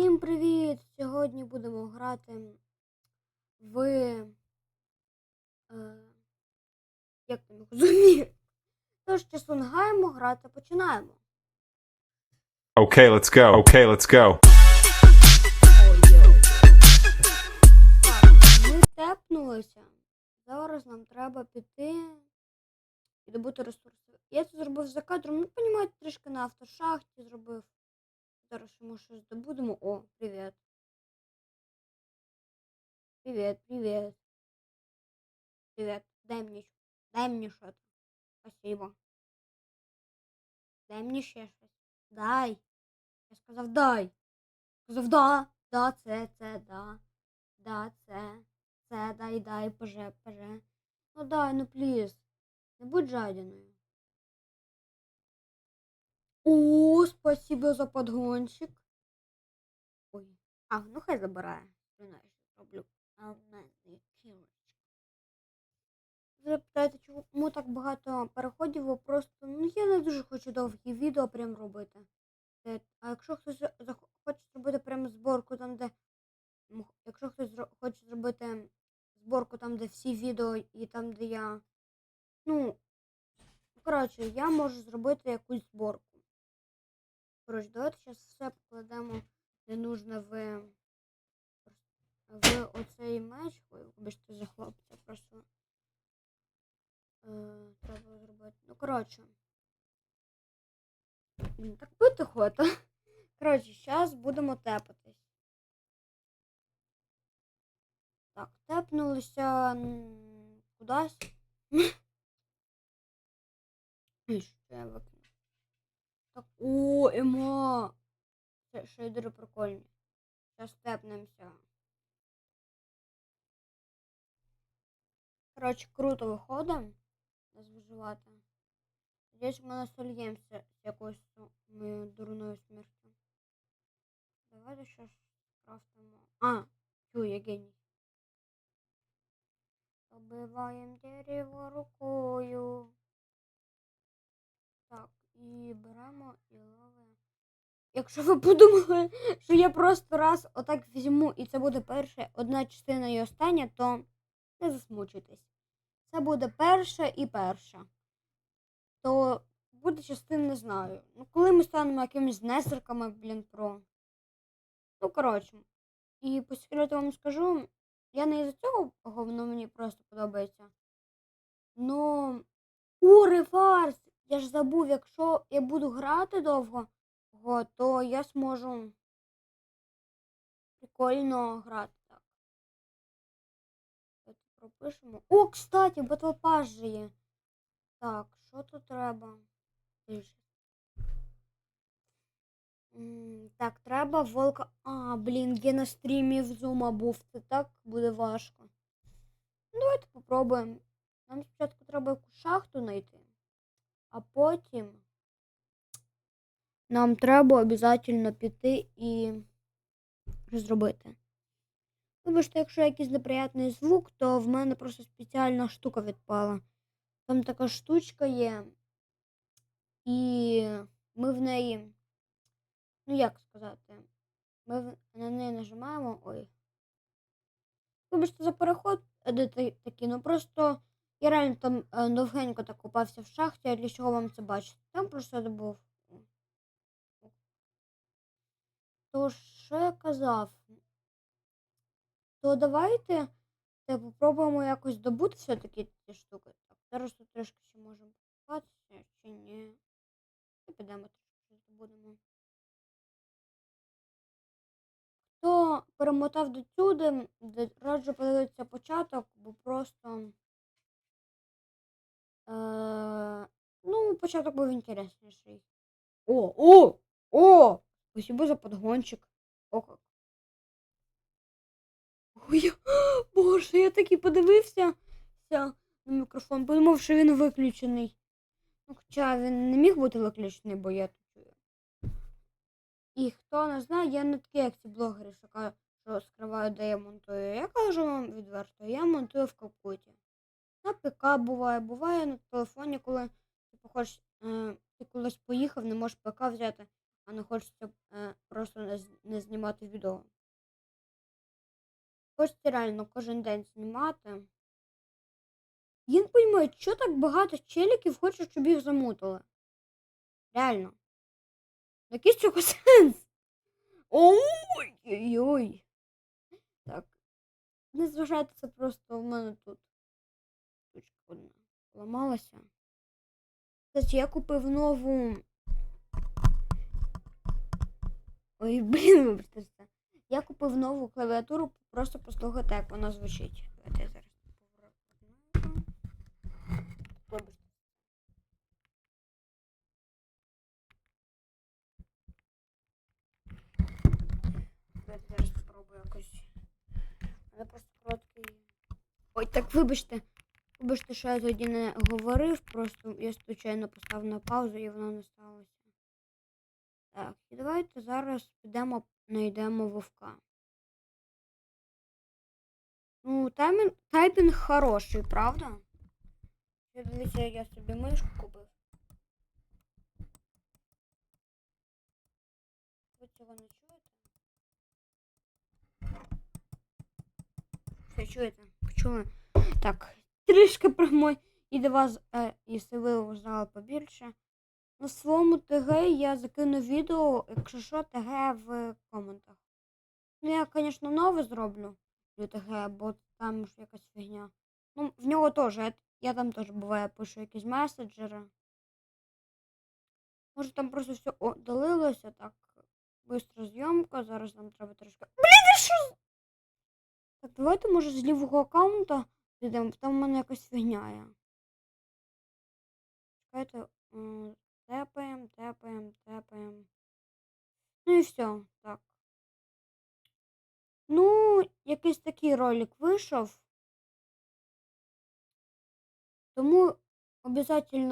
Всім привіт! Сьогодні будемо грати в. Е, як там розумію? Тож часу не гаємо, грати починаємо. Okay, let's go. Okay, let's go. Так, ми тепнулися. Зараз нам треба піти і добути ресурси. Я це зробив за кадром, ну, понімаєте, трішки на автошахті зробив. Ще ми щось здобудемо. О, привіт. Привіт, привіт. Привіт. Дай мені, дай мені щось. Спасибо. Дай мені ще щось. Дай. Я сказав дай. Сказав да. Да, це, це, да. Да, це. Це, дай, дай, поже, поже. Ну дай, ну пліз. Не будь жадіною. О, спасибо за подгончик. Ой. А, ну хай забирає. Зроблю. А в мене. Ви питаєте, чому так багато переходів, бо просто, ну я не дуже хочу довгі відео прям робити. Е, А якщо хтось хоче зробити прям зборку там, де. Якщо хтось хоче зробити зборку там, де всі відео і там, де я. Ну, коротше, я можу зробити якусь зборку. Коротше, давайте зараз все покладемо, де нужно в, в оцей меч. Ой, вибачте за хлопця, просто е, треба зробити. Ну, коротше. Так бити охота. Коротше, зараз будемо тепатись. Так, тепнулися кудись. Що я? Так, о, ема! Шейдери прикольні. Зараз тепнемося. Коротше, круто виходить. Нас виживати. Надіюсь, ми не сольємося з якоюсь моєю дурною смертю. Давайте щось скрафтимо. А, чу, я геній. Побиваємо дерево рукою. І беремо і ловимо. Якщо ви подумали, що я просто раз отак візьму і це буде перша одна частина і остання, то не засмучуйтесь. Це буде перша і перша. То буде частин, не знаю. Ну, коли ми станемо якимись несерками, блін, про. Ну, коротше. І по секрету вам скажу, я не із-за цього воно мені просто подобається. Ну. У, рефарс! Я ж забув, якщо я буду грати довго, то я зможу прикольно грати так. Давайте пропишемо. О, кстати, Pass же є. Так, що тут треба? Так, треба волка. А, блін, я на стрімі в зума був. Це так буде важко. Ну, давайте попробуємо. Нам спочатку треба якусь шахту знайти, а потім нам треба обов'язково піти і зробити. Вибачте, якщо якийсь неприятний звук, то в мене просто спеціальна штука відпала. Там така штучка є, і ми в неї. Ну, як сказати? Ми на неї нажимаємо. Ой. Вибачте за переход, де такі, ну просто я реально там е, довгенько так купався в шахті, а для чого вам це бачити? Там просто був. То що я казав? То давайте та попробуємо якось добути все-таки ці штуки. Так, зараз тут трошки ще можемо покупатися, чи ні. І підемо трошки здобудемо. Хто перемотав до сюди, раджу подивитися початок, бо просто. Е, ну, початок був інтересніший. О, о! О! Спасибо за подгончик. О, как. Ой, боже, я такий подивився ся на мікрофон, подумав, що він виключений. Ну, хоча він не міг бути виключений, бо я тут. І хто не знає, я не такий, як ці блогери, що скриваю, де я монтую. Я кажу вам відверто, я монтую в капкуті. На ПК буває, буває на телефоні, коли ти хочеш, е, ти кудись поїхав, не можеш ПК взяти. а не хочеться е, просто не, не знімати відео. Хочеться реально кожен день знімати. Я не розумію, що так багато челіків хочуть, щоб їх замутили. Реально. Який цього сенс? Ой-ой-ой. Так. Не зважайте, це просто у мене тут одна ламалася. Кстати, я купив нову. Ой, блін, вибачте. Я купив нову клавіатуру, просто послухайте, як вона звучить. Давайте я зараз. Вибачте. Давайте зараз спробую якось. Але просто короткий. Ой, так вибачте. Вибачте, що я тоді не говорив, просто я случайно поставив на паузу і воно не сталося. Так, і давайте зараз підемо, знайдемо вовка. Ну, таймінг, тайпінг хороший, правда? Я дивіться, я собі мишку купив. Ви цього не чуєте? Все чуєте? Почули? Так, трішки про мой і до вас, е, якщо ви узнали побільше. На своєму ТГ я закину відео, якщо що, ТГ в коментах. Ну, я, звісно, нове зроблю для ТГ, бо там ж якась фігня. Ну, в нього теж, я, я там теж буває пишу якісь меседжери. Може там просто все удалилося, так. Бистра зйомка, зараз нам треба трошки. Блін, що? Так, давайте, може, з лівого аккаунта підемо, там у мене якась фігняє. Чекайте. Тепаємо, тепаємо, тепаємо. Ну і все, так. Ну, якийсь такий ролик вийшов. Тому обов'язково